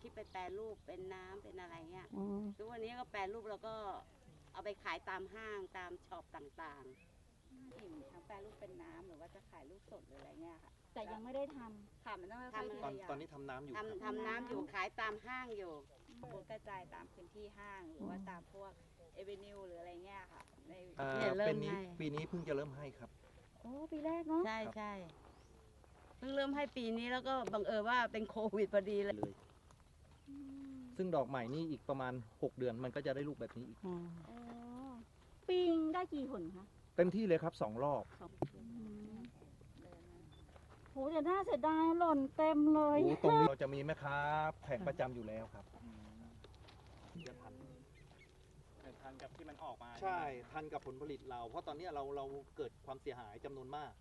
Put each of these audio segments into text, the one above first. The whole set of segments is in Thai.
คิดไปแปรรูปเป็นน้ำเป็นอะไรเงี้ย อืมทุกวันนี้ก็แปรรูปแล้วก็เอาไปขายตามห้างตามช็อปต่างอิ่มทั้งแปรรูปเป็นน้ำหรือว่าจะขายลูกสดหรืออะไรเงี้ยค่ะแต่ยังไม่ได้ทำค่ะมันต้องค่อยๆทีตอนละอย่างตอนนี้ทำน้ำอยู่ๆครับ ทำทำน้ำอยู่ขายตามห้างอยู่บูธกระจายตามพื้นที่ห้างหรือว่าตามพวกเอเวนิวหรืออะไรเงี้ยค่ะใน เอ่อเนี่ยเริ่มเป็นนี้ให้ ปีนี้เพิ่งจะเริ่มให้ครับ โอ้ปีแรกเนาะใช่ใช่เพิ่งเริ่มให้ปีนี้แล้วก็บังเอิญว่าเป็นโควิดพอดีเลยเลย ซึ่งดอกใหม่นี่อีกประมาณ 6 เดือนมันก็จะได้ลูกแบบนี้อีก อืมอ๋อปีงได้กี่ผลคะเต็มที่เลยครับสองรอบ โหแต่น่าเสียดายหล่นเต็มเลย โอ้ตรงนี้เราจะมีแม่ค้าแผงประจำอยู่แล้วครับ จะทันทันกับที่มันออกมาใช่ ทันกับผลผลิตเรา เพราะตอนนี้เราเราเกิดความเสียหายจำนวนมาก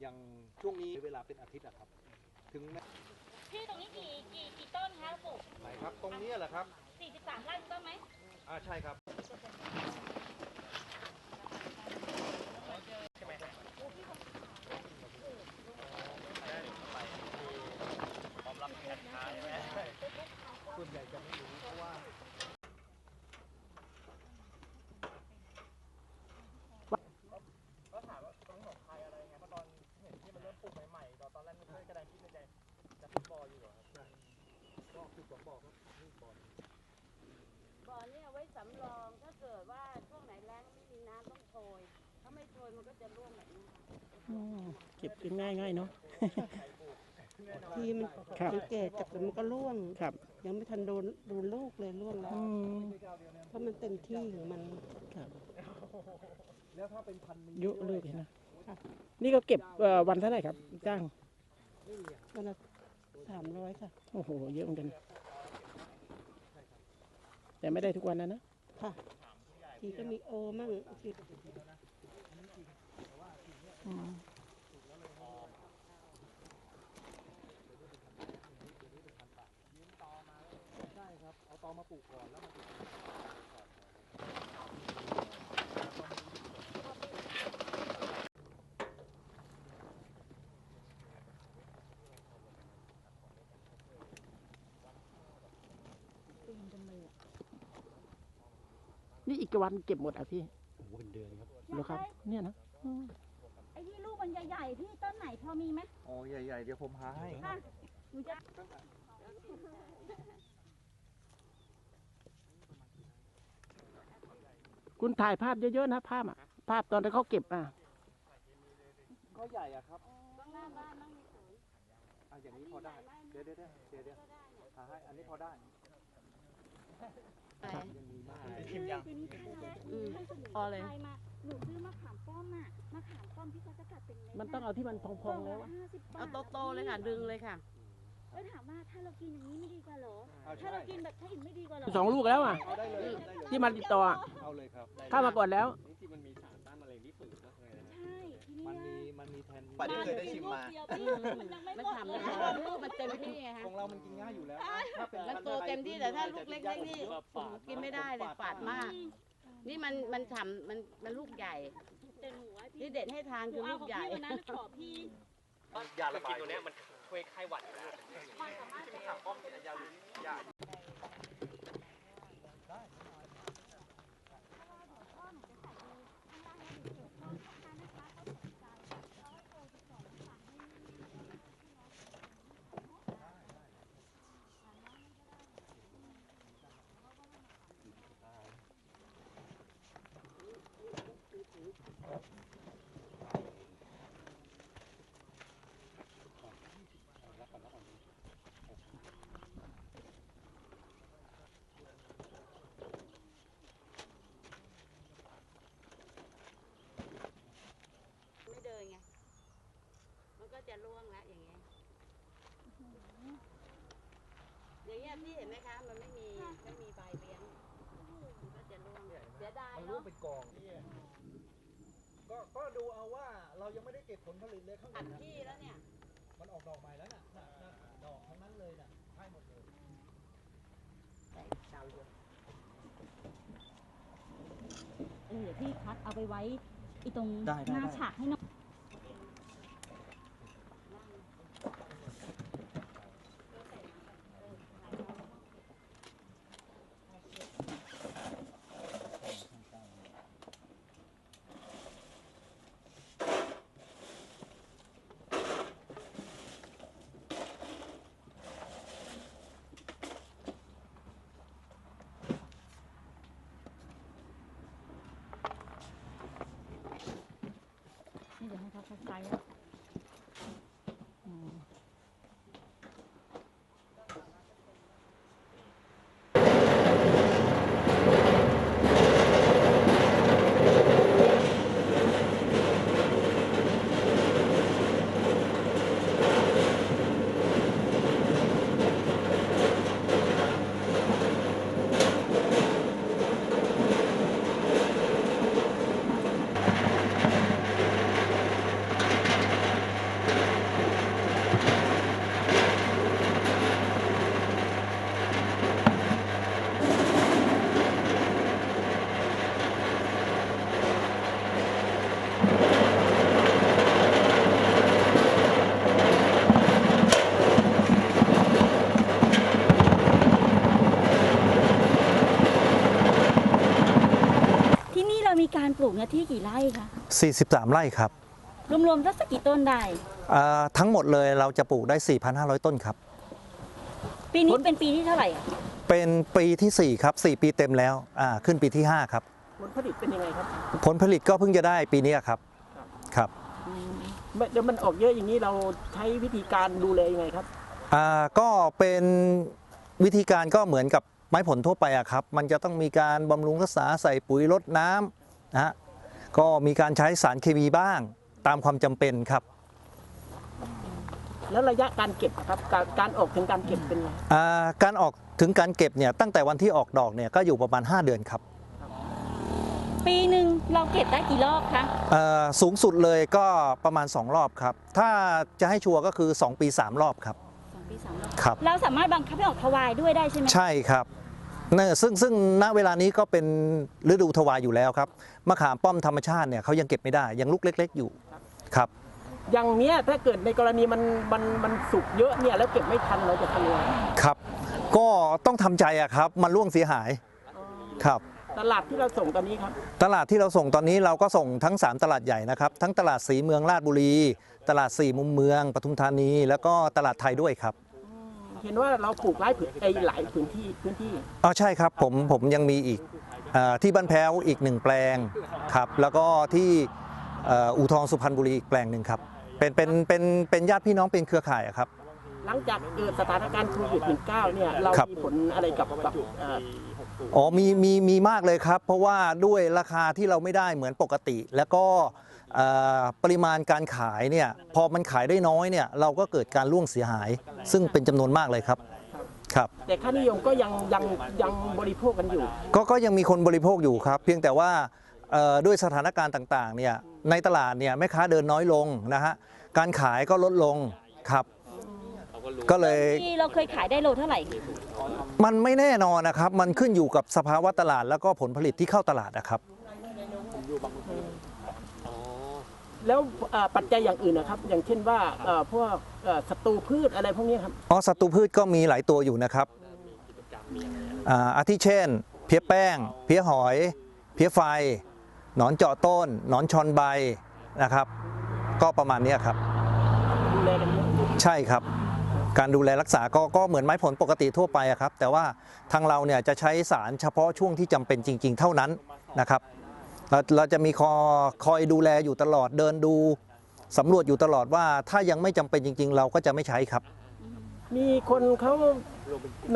อย่างช่วงนี้เวลาเป็นอาทิตย์อะครับ ถึงแม้พี่ตรงนี้กี่กี่กี่ต้นคะปลูกไหนครับ ตรงนี้แหละครับ 43ไร่ต้นไหมอ่าใช่ครับพร้อมรับเงินค้าใช่ไหมส่วนใหญ่จะไม่รู้เพราะว่า ก็ถามว่าตรงนี้ของใครอะไรไงเพราะตอนเห็นที่มันเริ่มปลูกใหม่ๆตอนตอนแรกมันก็กระดานคิดในใจจะพิดบ ออยู่เหรอครับก็คือสองบอกครับนี่บอลบ่อเนี่ยไว้สำรองถ้าเกิดว่าช่วงไหนแล้งไม่มีน้ำต้องโชยถ้าไม่โชยมันก็จะร่วงแบบนี้ค่ะอืมเก็บง่ายง่ายๆเนาะ ทีมันครับ สังเกตจากมันก็ร่วง ครับยังไม่ทันโดนโดนลูกเลยร่วงแล้ว อืมเพราะมันเต็มที่ของมัน ครับแล้วถ้าเป็นพันธุ์นี้เยอะเลยนะนี่ก็เก็บเอ่อวันเท่าไหร่ครับจ้างวันละ สามร้อยค่ะ โอ้โห เยอะเหมือนกัน แต่ไม่ได้ทุกวันนะนะ ค่ะทีก็มีโอมั่งทีอืมใช่ครับ เอาตอมาปลูกก่อนแล้วมาปลูก นี่อีกกี่วันเก็บหมดอะพี่วันเดือนครับเหรอครับ เนี่ยนะอืมไอ้ที่ลูกมันใหญ่ๆพี่ต้นไหนพอมีไหมอ๋อใหญ่ๆ เดี๋ยวผมหาให้ครับหนูจะคุณถ่ายภาพเยอะๆนะภาพอะ ภาพตอนที่เขาเก็บอะ ก็ใหญ่อะครับต้องหน้าบ้านบ้างในสวนอะอย่างนี้พอได้ เดี๋ยวเดี๋ยวเดี๋ยวเดี๋ยวเดี๋ยวหาให้ อันนี้พอได้ ไปยังมีมากเป็นชิมยังปีนี้ทันแล้วอืมให้สมุนพอเลยไพรมาหนูซื้อมะขามป้อมอะมะขามป้อมที่เขาจะกัดเป็นเม็ดมันต้องเอาที่มันพองๆแล้วอะห้าสิบบาเอาทโตๆเลยค่ะ ดึงเลยค่ะเออถามว่าถ้าเรากินอย่างนี้ไม่ดีกว่าเหรอเอาถ้าใช่เรากินแบบถ้าอิ่มไม่ดีกว่าเหรอสองลูกแล้วอะ เอาได้เลยเอาได้เลยที่มันติดต่ออะเอาเลยครับเข้ามาก่อนแล้ว นี่ที่มันมีสารต้านมะเร็งที่ฝืนนะ มันนะมีมันมีแทนป่านนี้เคยได้ชิมมาเดียวพี่มันยังไม่มันหมดทำเลเลยยค่ะลูกมันเต็มที่ไงฮะ ของเรามันกินง่ายอยู่แล้วถ้าเป็นมันโตเต็มที่แต่ถ้าลูกเล็กๆนี่กินไม่ได้เลยฝาดมาก นี่มันมันฉ่ำมันมันลูกใหญ่ แต่หนูว่าพี่ที่เด็ดให้ทานหนูคือเอาลูกของใหญ่ พี่วันนั้นขอพี่ยาระบายตัวเนี้ยมันช่วยไข้หวัดอยู่แล้วมันสามารถจะ ถามป้อมกินยาหรือยา ไม่เดินไง มันก็จะร่วงแล้วอย่างเงี้ย อย่าง เงี้ยพี่เห็นไหมคะ มันไม่มีไม่มีใบเลี้ยงมันก็จะร่วงเสียดายมันรู้เนาะเป็นกองก็ก็ดูเอาว่าเรายังไม่ได้เก็บผลผลิตเลยข้างในอัดนะที่แล้วเนี่ย มันออกดอกใหม่แล้วน่ะน่ะน่ะดอกทั้งนั้นเลยน่ะให้หมดเลยเออเดี๋ยวพี่คัดเอาไปไว้อีตรงได้ได้หน้าได้ ฉากให้หน่อย ไก การปลูกเนื้อที่กี่ไร่คะ43 ไร่ครับรวมๆสักกี่ต้นได้อ่าทั้งหมดเลยเราจะปลูกได้ 4,500 ต้นครับ ปีนี้เป็นปีที่เท่าไหร่อะเป็นปีทีสี่4ครับ 4 ปีเต็มแล้วอ่าขึ้นปีที่ 5 ครับ ผลผลิตเป็นยังไงครับผลผลิตก็เพิ่งจะได้ปีนี้ครับครับ ไม่เดี๋ยวมันออกเยอะอย่างนี้เราใช้วิธีการดูแลยังไงครับ อ่าก็เป็นวิธีการก็เหมือนกับไม้ผลทั่วไปอะครับ มันจะต้องมีการบำรุงรักษาใส่ปุ๋ยรดน้ำนะฮะ ก็มีการใช้สารเคมีบ้างตามความจำเป็นครับแล้วระยะการเก็บอะครับการการออกถึงการเก็บเป็นไงอ่าการออกถึงการเก็บเนี่ยตั้งแต่วันที่ออกดอกเนี่ยก็อยู่ประมาณ 5 เดือนครับปีหนึ่งเราเก็บได้กี่รอบคะเอ่อสูงสุดเลยก็ประมาณ 2 รอบครับ ถ้าจะให้ชัวร์ก็คือ 2 ปี 3 รอบครับ สองปีสามรอบครับ เราสามารถบังคับให้ออกทวายด้วยได้ใช่ไหมใช่ครับเนอะ ซึ่งซึ่งณเวลานี้ก็เป็นฤดูทวายอยู่แล้วครับมะขามป้อมธรรมชาติเนี่ยเขายังเก็บไม่ได้ยังลูกเล็ก ๆ อยู่ครับ อย่างเนี้ยถ้าเกิดในกรณีมันมันมันสุกเยอะเนี่ยแล้วเก็บไม่ทันเราจะทำยังไงครับ ก็ต้องทำใจอะครับ มันร่วงเสียหายครับ ตลาดที่เราส่งตอนนี้ครับตลาดที่เราส่งตอนนี้เราก็ส่งทั้ง 3 ตลาดใหญ่นะครับ ทั้งตลาดสีเมืองราชบุรี ตลาดสี่มุมเมืองปทุมธานี แล้วก็ตลาดไทยด้วยครับ เห็นว่าเราปลูกหลายพื้นไอ้หลายพื้นที่พื้นที่ อ๋อใช่ครับผมผมยังมีอีกอาที่บ้านแพ้วอีกหนึ่งแปลงครับ แล้วก็ที่เอ่ออู่ทองสุพรรณบุรีอีกแปลงหนึ่งครับเป็นเป็นเป็นเป็นญาติพี่น้องเป็นเครือข่ายอะครับ หลังจากเกิดสถานการณ์โควิด19เนี่ยเราครับ มีผลอะไรกับกับเอ่ออ๋อมีมีมีมากเลยครับ เพราะว่าด้วยราคาที่เราไม่ได้เหมือนปกติ แล้วก็เอ่อ ปริมาณการขายเนี่ยพอมันขายได้น้อยเนี่ยเราก็เกิดการล่วงเสียหาย ซึ่งเป็นจำนวนมากเลยครับครับแต่ค่านิยมก็ยังยังยังบริโภคกันอยู่ ก็ก็ยังมีคนบริโภคอยู่ครับ เพียงแต่ว่าเอ่อด้วยสถานการณ์ต่างๆเนี่ยในตลาดเนี่ยแม่ค้าเดินน้อยลงนะฮะการขายก็ลดลงครับ ก็เลยที่เราเคยขายได้โลเท่าไหร่ มันไม่แน่นอนนะครับ มันขึ้นอยู่กับสภาวะตลาดแล้วก็ผลผลิตที่เข้าตลาดนะครับ แล้วเอ่อปัจจัยอย่างอื่นนะครับ อย่างเช่นว่าเอ่อพวกเอ่อศัตรูพืชอะไรพวกนี้ครับ อ๋อศัตรูพืชก็มีหลายตัวอยู่นะครับอ่าอาทิเช่น เพี้ยแป้ง เพี้ยหอย เพี้ยไฟ หนอนเจาะต้น หนอนชอนใบนะครับ ก็ประมาณเนี้ยครับ ดูแลกันเยอะใช่ครับ การดูแลรักษาก็ก็เหมือนไม้ผลปกติทั่วไปอะครับ แต่ว่าทางเราเนี่ยจะใช้สารเฉพาะช่วงที่จำเป็นจริง ๆ เท่านั้นนะครับ เราเราจะมีคอคอยดูแลอยู่ตลอดเดินดูสำรวจอยู่ตลอดว่า ถ้ายังไม่จำเป็นจริง ๆ เราก็จะไม่ใช้ครับ มีคนเขา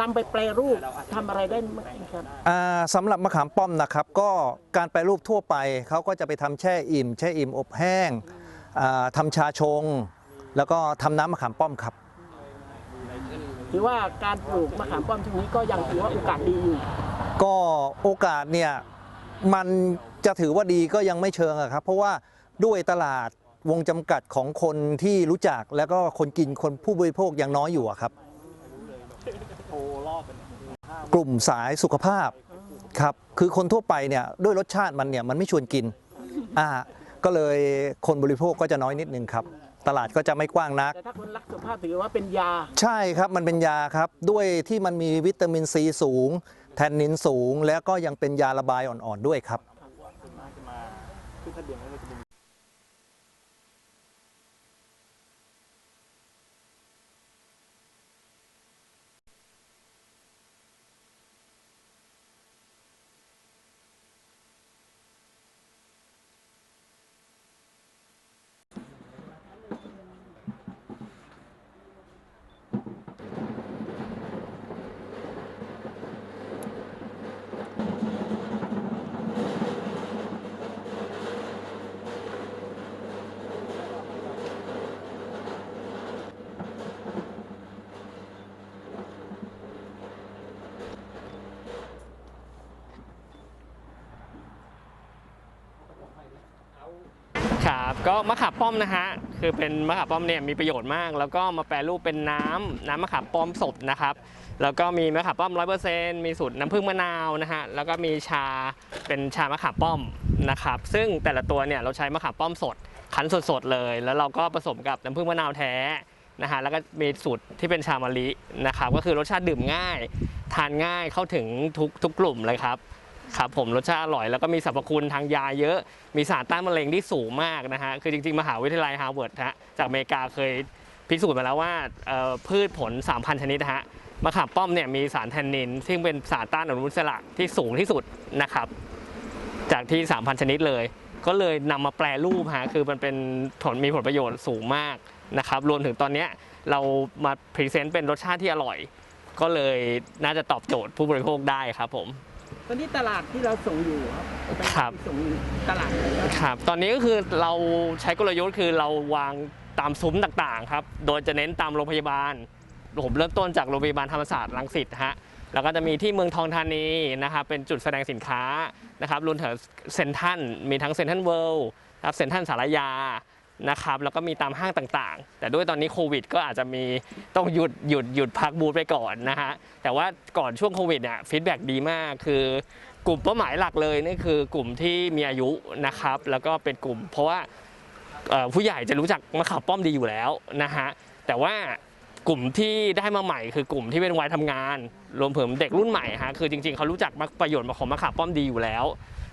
นำไปแปรรูปทำอะไรได้ไหมครับ อ่าสำหรับมะขามป้อมนะครับก็การแปรรูปทั่วไปเขาก็จะไปทำแช่อิ่ม แช่อิ่มอบแห้งอ่าทำชาชง แล้วก็ทำน้ำมะขามป้อมครับ ถือว่าการปลูกมะขามป้อมช่วงนี้ก็ยังถือว่าโอกาสดีอยู่ ก็โอกาสเนี่ยมัน จะถือว่าดีก็ยังไม่เชิงอะครับ เพราะว่าด้วยตลาดวงจำกัดของคนที่รู้จักแล้วก็คนกินคนผู้บริโภคยังน้อยอยู่อะครับ กลุ่มสายสุขภาพครับคือคนทั่วไปเนี่ยด้วยรสชาติมันเนี่ยมันไม่ชวนกินอ่าก็เลยคนบริโภคก็จะน้อยนิดนึงครับตลาดก็จะไม่กว้างนัก แต่ถ้าคนรักสุขภาพถือว่าเป็นยา ใช่ครับ มันเป็นยาครับ ด้วยที่มันมีวิตามินซีสูง แทนนินสูง แล้วก็ยังเป็นยาระบายอ่อนๆด้วยครับ ขึ้นทะเบียนไว้ ครับก็มะขามป้อมนะฮะคือเป็นมะขามป้อมเนี่ยมีประโยชน์มาก แล้วก็มาแปรรูปเป็นน้ำน้ำมะขามป้อมสดนะครับแล้วก็มีมะขามป้อมร้อยเปอร์เซ็นต์มีสูตรน้ำผึ้งมะนาวนะฮะแล้วก็มีชาเป็นชามะขามป้อมนะครับซึ่งแต่ละตัวเนี่ยเราใช้มะขามป้อมสดคั้นสดๆเลย แล้วเราก็ผสมกับน้ำผึ้งมะนาวแท้นะฮะแล้วก็มีสูตรที่เป็นชามะลินะครับก็คือรสชาติดื่มง่าย ทานง่ายเข้าถึงทุกทุกกลุ่มเลยครับ ครับผมรสชาติอร่อยแล้วก็มีสรรพคุณทางยาเยอะ มีสารต้านมะเร็งที่สูงมากนะฮะ คือจริงๆ มหาวิทยาลัยฮาร์วาร์ดฮะจากอเมริกาเคยพิสูจน์มาแล้วว่าเอ่อพืชผล 3,000 ชนิดนะฮะมะขามป้อมเนี่ยมีสารแทนนิน ซึ่งเป็นสารต้านอนุมูลอิสระที่สูงที่สุดนะครับ จากที่ 3,000 ชนิดเลย ก็เลยนำมาแปรรูปฮะคือมันเป็นผลมีผลประโยชน์สูงมากนะครับ รวมถึงตอนเนี้ยเรามาพรีเซนต์เป็นรสชาติที่อร่อย ก็เลยน่าจะตอบโจทย์ผู้บริโภคได้ครับผม ตอนนี้ตลาดที่เราส่งอยู่ครับครับส่งอยู่ตลาดไหนครับครับตอนนี้ก็คือเราใช้กลยุทธ์คือเราวางตามซุ้มต่างๆครับโดยจะเน้นตามโรงพยาบาลผมเริ่มต้นจากโรงพยาบาลธรรมศาสตร์รังสิตฮะแล้วก็จะมีที่เมืองทองธานีนะครับเป็นจุดแสดงสินค้านะครับรวมถึงเซ็นทรัลมีทั้งเซ็นทรัลเวิลด์ครับเซ็นทรัลสารยา นะครับแล้วก็มีตามห้างต่างๆ แต่ด้วยตอนนี้โควิด ก็อาจจะมีต้องหยุดหยุดหยุดพักบูธไปก่อนนะฮะแต่ว่าก่อนช่วงโควิดเนี่ยฟีดแบ็กดีมากคือกลุ่มเป้าหมายหลักเลยนี่คือกลุ่มที่มีอายุนะครับ แล้วก็เป็นกลุ่ม เพราะว่าผู้ใหญ่จะรู้จักมะขามป้อมดีอยู่แล้วนะฮะแต่ว่ากลุ่มที่ได้มาใหม่คือกลุ่มที่เป็นวัยทำงาน รวมถึงเด็กรุ่นใหม่ฮะคือจริงๆเขารู้จักประโยชน์ของมะขามป้อมดีอยู่แล้ว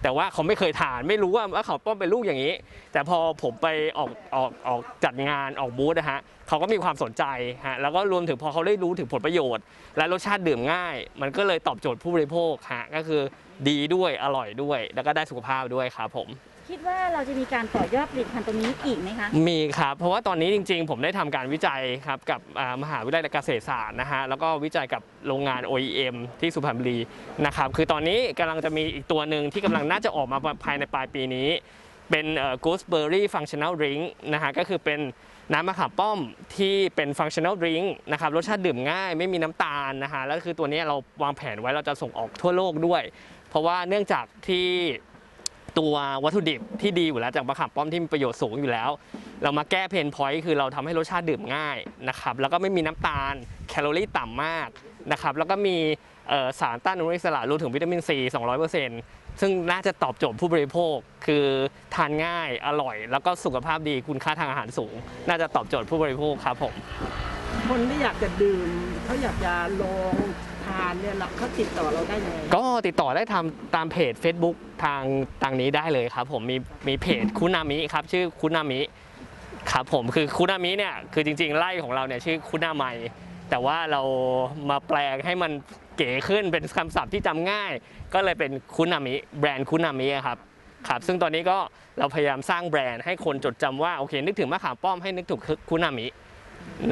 แต่ว่าเขาไม่เคยทานไม่รู้ว่ามะขาป้อมเป็นลูกอย่างนี้ แต่พอผมไปออกออกออกจัดงานออกบูธนะฮะเขาก็มีความสนใจฮะแล้วก็รวมถึงพอเขาได้รู้ถึงผลประโยชน์ และรสชาติดื่มง่าย มันก็เลยตอบโจทย์ผู้บริโภคฮะก็คือดีด้วยอร่อยด้วย แล้วก็ได้สุขภาพด้วยครับผม คิดว่าเราจะมีการต่อยอดผลิตภัณฑ์ตรงนี้อีกไหมคะ มีครับ เพราะว่าตอนนี้จริง ๆ ผมได้ทำการวิจัยครับกับมหาวิทยาลัยเกษตรศาสตร์นะฮะแล้วก็วิจัยกับโรงงาน OEM ที่สุพรรณบุรีนะครับคือตอนนี้กำลังจะมีอีกตัวหนึ่งที่กำลังน่าจะออกมาภายในปลายปีนี้ เป็น gooseberry functional drink นะฮะก็คือเป็นน้ำมะขามป้อมที่เป็น functional drink นะครับรสชาติดื่มง่ายไม่มีน้ำตาลนะฮะแล้วคือตัวนี้เราวางแผนไว้เราจะส่งออกทั่วโลกด้วย เพราะว่าเนื่องจากที่ ตัววัตถุดิบที่ดีอยู่แล้วจากมะขามป้อมที่มีประโยชน์สูงอยู่แล้ว เรามาแก้เพนพอยต์คือเราทำให้รสชาติดื่มง่ายนะครับแล้วก็ไม่มีน้ำตาลแคลอรี่ต่ำมากนะครับแล้วก็มีสารต้านอนุมูลอิสระรวมถึงวิตามินซี200%ซึ่งน่าจะตอบโจทย์ผู้บริโภค คือทานง่ายอร่อย แล้วก็สุขภาพดีคุณค่าทางอาหารสูง น่าจะตอบโจทย์ผู้บริโภคครับผมคนที่อยากจะดื่มเขาอยากจะลองานเนี่ยเราเขาติดต่อเราได้ยังไงก็ติดต่อได้ทำตามเพจ Facebook ทางทางนี้ได้เลยครับ ผมมีมีเพจคุนามิครับชื่อคุนามิครับผมคือคุนามิเนี่ยคือจริงๆไล่ของเราเนี่ยชื่อคุนาไมแต่ว่าเรามาแปลงให้มันเก๋ขึ้นเป็นคำศัพท์ที่จำง่าย ก็เลยเป็นคุนามิแบรนด์คุนามิครับครับ ซึ่งตอนนี้ก็เราพยายามสร้างแบรนด์ให้คนจดจำว่าโอเคนึกถึงมะขามป้อมให้นึกถึงคุนามิ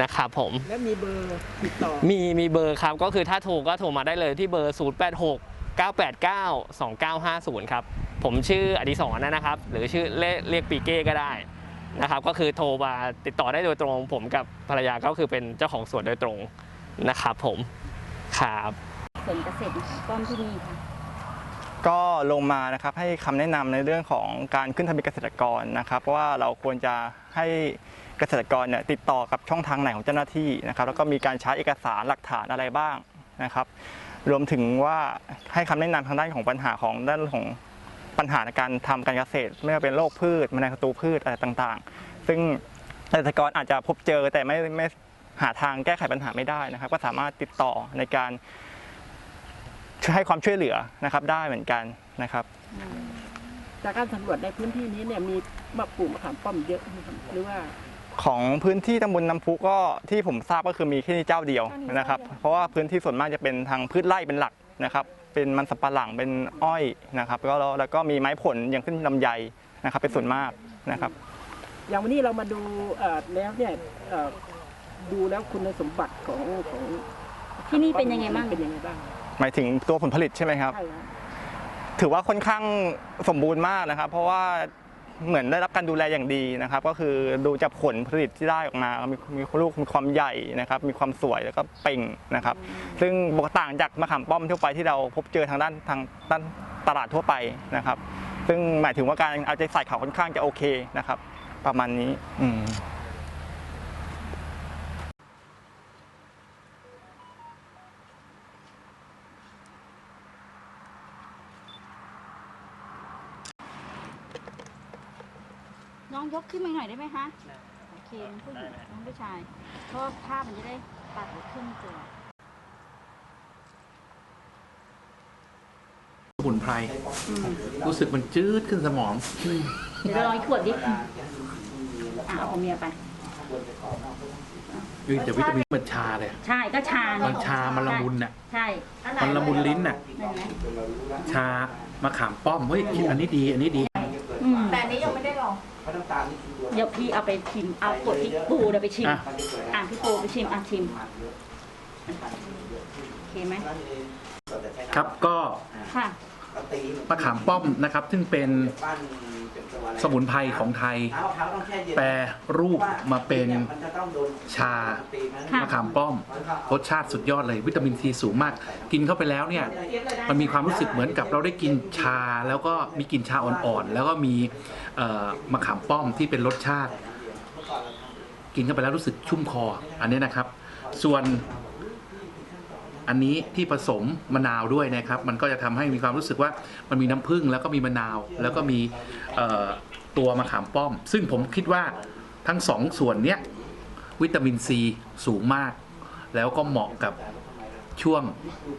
นะครับผม และมีเบอร์ติดต่อมีมีเบอร์ครับก็คือถ้าโทรก็โทรมาได้เลยที่เบอร์ 0 8 6 9 8 9 2 9 5 0 ครับ ผมชื่ออดิศรนะครับ หรือชื่อเรียกเรียกปีเก้ก็ได้นะครับก็คือโทรมาติดต่อได้โดยตรง ผมกับภรรยาก็คือเป็นเจ้าของสวนโดยตรงนะครับผมครับส่วนเกษตรมะขามป้อมที่นี่ค่ะ ก็ลงมานะครับให้คำแนะนำในเรื่องของการขึ้นทะเบียนเกษตรกรนะครับว่าเราควรจะให้เกษตรกรเนี่ยติดต่อกับช่องทางไหนของเจ้าหน้าที่นะครับ แล้วก็มีการใช้เอกสารหลักฐานอะไรบ้างนะครับ รวมถึงว่าให้คำแนะนำทางด้านของปัญหาของด้านของปัญหาในการทำการเกษตร ไม่ว่าเป็นโรคพืชแมลงศัตรูพืชอะไรต่างๆ ซึ่งเกษตรกรอาจจะพบเจอแต่ไม่ไม่หาทางแก้ไขปัญหาไม่ได้นะครับ ก็สามารถติดต่อในการ ให้ความช่วยเหลือนะครับได้เหมือนกันนะครับ จากการสำรวจในพื้นที่นี้เนี่ยมีมะปลูกมะขามป้อมเยอะไหมครับหรือว่า ของพื้นที่ตำบลน้ำพุก็ที่ผมทราบก็คือมีแค่นี้เจ้าเดียวเจ้านี้นะครับเจ้าเดียวเพราะว่าพื้นที่ส่วนมากจะเป็นทางพืชไร่เป็นหลักนะครับ เป็นมันสำปะหลังเป็นอ้อยนะครับแล้วก็แล้วก็มีไม้ผลอย่างขึ้นลำไยนะครับ เป็นส่วนมากนะครับ อย่างวันนี้เรามาดูเอ่อแล้วเนี่ยเอ่อดูแล้วคุณสมบัติของของที่นี่เป็นยังไงบ้าง เป็นยังไงบ้าง หมายถึงตัวผลผลิตใช่ไหมครับ ใช่ครับถือว่าค่อนข้างสมบูรณ์มากนะครับ เพราะว่าเหมือนได้รับการดูแลอย่างดีนะครับ ก็คือดูจากผลผลิตที่ได้ออกมา มีมีลูกมีความใหญ่นะครับ มีความสวยแล้วก็เป่งนะครับ ซึ่งบอกต่างจากมะขามป้อมทั่วไปที่เราพบเจอทางด้านทางด้านตลาดทั่วไปนะครับ ซึ่งหมายถึงว่าการเอาใจใส่เขาค่อนข้างจะโอเคนะครับ ประมาณนี้ อืม น้องยกขึ้นมาหน่อยได้ไหมคะโอเคน้องผู้หญิงน้องผู้ชายเพราะว่าภาพมันจะได้ตัดหรือขึ้นตัวสมุนไพรรู้สึกมันจืดขึ้นสมองเดี๋ยวเราลองอีกขวดดิอะเอาของเมียไปคือแต่วิตามินมันชาเลย ใช่ ก็ชามันชา มันละมุนน่ะ ใช่ มันละมุนลิ้นน่ะนั่นไหมชามะขามป้อม เฮ้ย อันนี้ดี อันนี้ดีอืมแต่อันนี้ ยังไม่ได้ลองเดี๋ยวพี่เอาไปชิม เอาขวดพี่ปูเดี๋ยวไปชิม อะอะพี่ปูไปชิมอะชิมโอเคไหมครับก็ค่ะมะขามป้อมนะครับ ซึ่งเป็น สมุนไพรของไทย แปรรูปมาเป็นชาค่ะ มะขามป้อม รสชาติสุดยอดเลยวิตามินซีสูงมาก กินเข้าไปแล้วเนี่ย มันมีความรู้สึกเหมือนกับเราได้กินชาแล้วก็มีกลิ่นชาอ่อนๆ แล้วก็มีเอ่อมะขามป้อมที่เป็นรสชาติ กินเข้าไปแล้วรู้สึกชุ่มคออันนี้นะครับ ส่วน อันนี้ที่ผสมมะนาวด้วยนะครับ มันก็จะทำให้มีความรู้สึกว่ามันมีน้ำผึ้งแล้วก็มีมะนาว แล้วก็มีตัวมะขามป้อม ซึ่งผมคิดว่าทั้งสองส่วนเนี้ยวิตามินซีสูงมาก แล้วก็เหมาะกับช่วง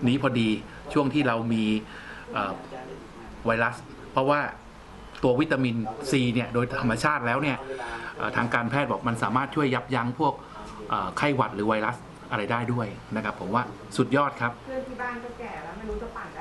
นี้พอดีช่วงที่เรามีไวรัส เพราะว่าตัววิตามินซีเนี่ยโดยธรรมชาติแล้วเนี่ยทางการแพทย์บอกมันสามารถช่วยยับยั้งพวกไข้หวัดหรือไวรัส อะไรได้ด้วยนะครับ ผมว่าสุดยอดครับ เพื่อนที่บ้านก็แก่แล้วไม่รู้จะปั่นได้